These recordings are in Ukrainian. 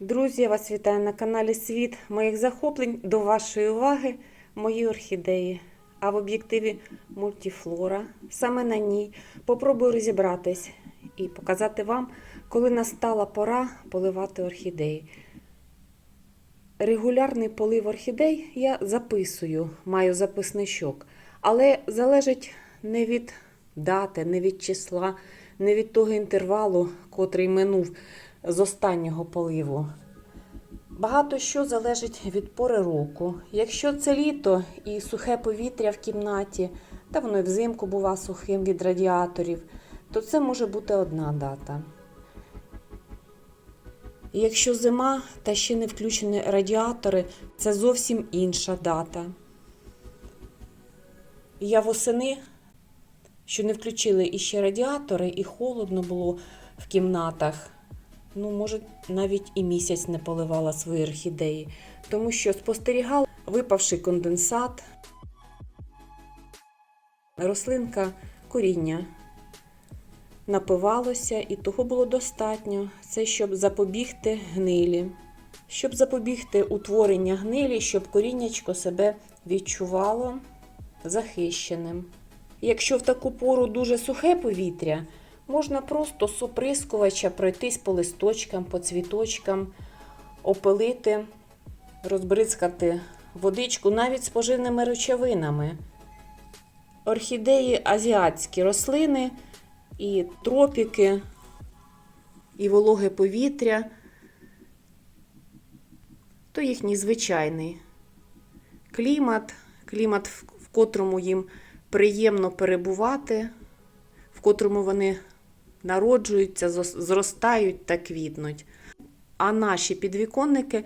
Друзі, я вас вітаю на каналі Світ моїх захоплень. До вашої уваги мої орхідеї. А в об'єктиві мультифлора. Саме на ній попробую розібратись і показати вам, коли настала пора поливати орхідеї. Регулярний полив орхідей я записую, маю записничок, але залежить не від дати, не від числа, не від того інтервалу, котрий минув з останнього поливу. Багато що залежить від пори року. Якщо це літо і сухе повітря в кімнаті, та воно і взимку бува сухим від радіаторів, то це може бути одна дата. Якщо зима та ще не включені радіатори, це зовсім інша дата. Я восени, що не включили іще радіатори, і холодно було в кімнатах. Ну, може, навіть і місяць не поливала свої орхідеї, тому що спостерігала випавший конденсат, рослинка коріння напивалося, і того було достатньо. Це щоб запобігти гнилі. Щоб запобігти утворення гнилі, щоб коріннячко себе відчувало захищеним. Якщо в таку пору дуже сухе повітря, можна просто з оприскувача пройтись по листочкам, по цвіточкам, опилити, розбризкати водичку навіть з поживними речовинами. Орхідеї азіатські рослини і тропіки, і вологе повітря, то їхній звичайний клімат, клімат, в котрому їм приємно перебувати, в котрому вони народжуються, зростають та квітнуть. А наші підвіконники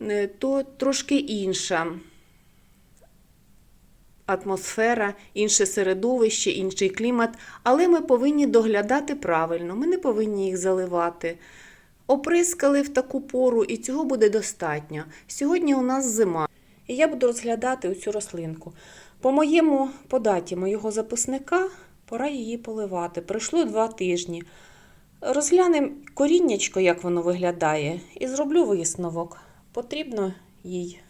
е, то трошки інша атмосфера, інше середовище, інший клімат, але ми повинні доглядати правильно, ми не повинні їх заливати. Оприскали в таку пору, і цього буде достатньо. Сьогодні у нас зима, і я буду розглядати цю рослинку. По моєму по даті моєго записника пора її поливати. Пройшло два тижні. Розглянемо коріннячко, як воно виглядає, і зроблю висновок. Потрібно їй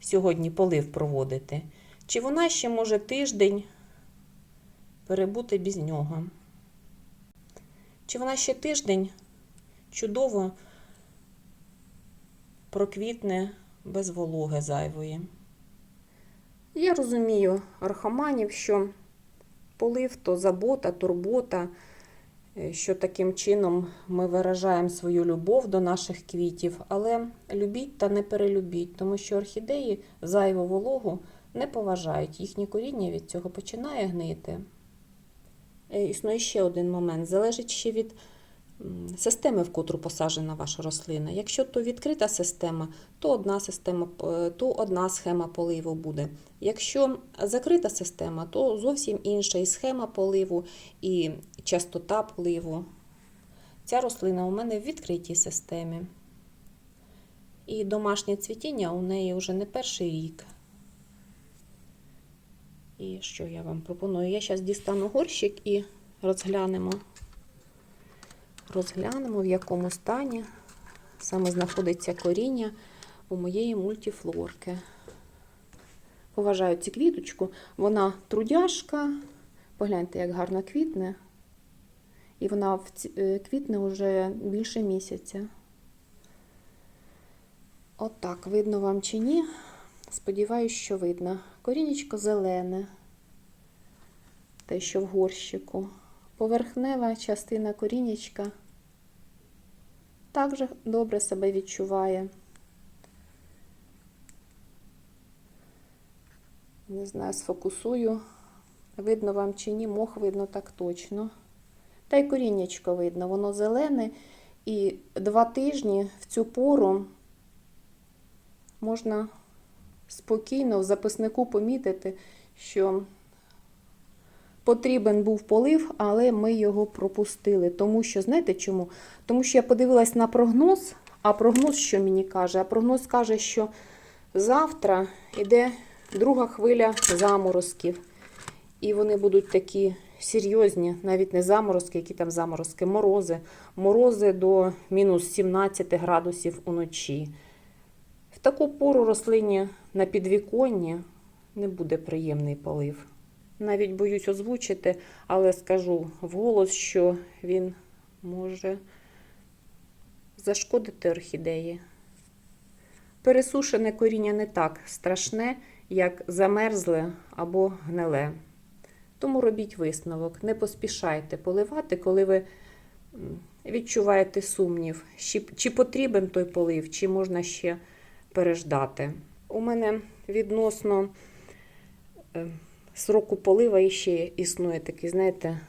сьогодні полив проводити. Чи вона ще може тиждень перебути без нього? Чи вона ще тиждень чудово проквітне без вологи зайвої? Я розумію архаманів, що полив то забота, турбота, е, що таким чином ми виражаємо свою любов до наших квітів, але любіть та не перелюбіть, тому що орхідеї зайву вологу не поважають. Їхнє коріння від цього починає гнити. Е, Існує ще один момент. Залежить ще від системи, в котру посаджена ваша рослина. Якщо то відкрита система, то одна система, е, то одна схема поливу буде. Якщо закрита система, то зовсім інша і схема поливу, і частота поливу. Ця рослина у мене в відкритій системі. І домашнє цвітіння у неї вже не перший рік. І що я вам пропоную? Я зараз дістану горщик і розглянемо. Розглянемо, в якому стані саме знаходиться коріння у моєї мультифлорки. Поважаю цю квіточку. Вона трудяшка. Погляньте, як гарно квітне. І вона квітне вже більше місяця. Отак, От видно вам чи ні? Сподіваюсь, що видно. Корінечко зелене, те, що в горщику. Поверхнева частина корінечка також добре себе відчуває. Не знаю, сфокусую. Видно вам чи ні, мох видно так точно. Та й коріннячко видно, воно зелене, і два тижні в цю пору можна спокійно в записнику помітити, що потрібен був полив, але ми його пропустили. Тому що, знаєте чому? Тому що я подивилась на прогноз, а прогноз що мені каже? А прогноз каже, що завтра йде друга хвиля заморозків. І вони будуть такі серйозні, навіть не заморозки, які там заморозки, морози. Морози до мінус 17 градусів уночі. В таку пору рослині на підвіконні не буде приємний полив. Навіть боюсь озвучити, але скажу вголос, що він може зашкодити орхідеї. Пересушене коріння не так страшне, як замерзле або гниле. Тому робіть висновок, не поспішайте поливати, коли ви відчуваєте сумнів, чи, потрібен той полив, чи можна ще переждати. У мене відносно е, сроку полива іще існує такий, знаєте,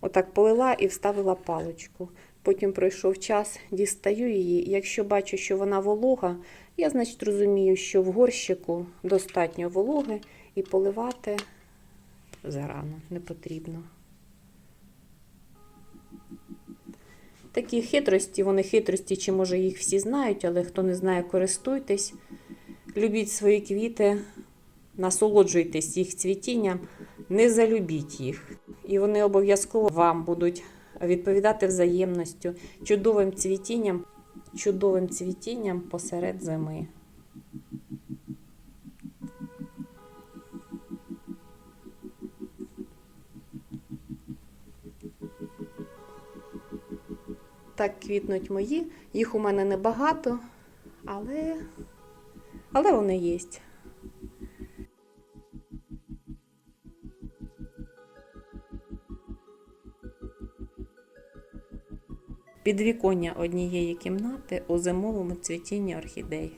отак полила і вставила паличку. Потім пройшов час, дістаю її. Якщо бачу, що вона волога, я, значить, розумію, що в горщику достатньо вологи і поливати зарано не потрібно. Такі хитрості, вони хитрості, чи може їх всі знають, але хто не знає, користуйтесь. Любіть свої квіти, насолоджуйтесь їх цвітінням, не залюбіть їх. І вони обов'язково вам будуть відповідати взаємністю, чудовим цвітінням, чудовим цвітінням посеред зими. Так квітнуть мої. Їх у мене небагато, але, але вони є. Підвіконня однієї кімнати у зимовому цвітінні орхідей.